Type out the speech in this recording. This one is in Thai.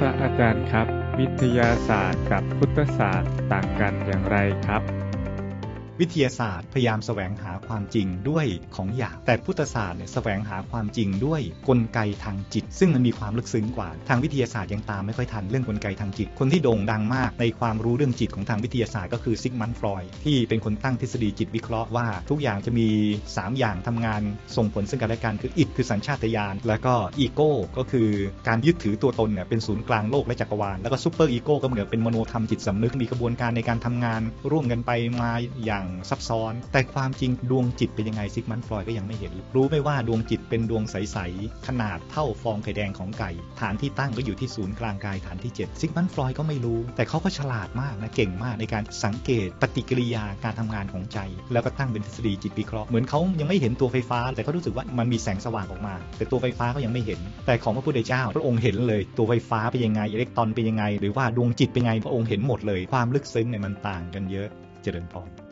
พระอาจารย์ครับ วิทยาศาสตร์กับพุทธศาสตร์ต่างกันอย่างไรครับ วิทยาศาสตร์พยายามแสวงหาความจริงด้วยของอยาก แต่พุทธศาสตร์เนี่ยแสวงหาความจริงด้วยกลไกทางจิต ซึ่งมันมีความลึกซึ้งกว่า ทางวิทยาศาสตร์ยังตามไม่ค่อยทันเรื่องกลไกทางจิต คนที่โด่งดังมากในความรู้เรื่องจิตของทางวิทยาศาสตร์ก็คือซิกมันฟรอยที่เป็นคนตั้งทฤษฎีจิตวิเคราะห์ว่า ทุกอย่างจะมี 3 อย่างทำงานส่งผลซึ่งกันและกันคืออิดคือสัญชาตญาณแล้วก็อีโก้ก็คือการยึดถือตัวตนเนี่ยเป็นศูนย์กลางโลกและจักรวาลแล้วก็ซูเปอร์อีโก้ก็เหมือนเป็นมโนธรรมจิตสำนึกมีกระบวนการในการทำงานร่วมกันไปมาอย่างซับซ้อน แต่ความจริงดวงจิตเป็นยังไงซิกมันฟรอยก็ยังไม่เห็น รู้ไม่ว่าดวงจิตเป็นดวงใส ๆ ขนาดเท่าฟองไข่แดงของไก่ ฐานที่ตั้งก็อยู่ที่ศูนย์กลางกายฐานที่7ซิกมันฟรอยก็ไม่รู้ แต่เขาก็ฉลาดมากนะเก่งมากในการสังเกตปฏิกิริยาการทำงานของใจ แล้วก็ตั้งเป็นทฤษฎีจิตวิเคราะห์เหมือนเขายังไม่เห็นตัวไฟฟ้า แต่เขารู้สึกว่ามันมีแสงสว่างออกมา แต่ตัวไฟฟ้าก็ยังไม่เห็น แต่ของพระพุทธเจ้า พระองค์เห็นเลยตัวไฟฟ้าเป็นยังไงอิเล็กตรอนเป็นยังไง หรือว่าดวงจิตเป็นยังไงพระองค์เห็นหมดเลย ความลึกซึ้งเนี่ยมันต่างกันเยอะเจริญพร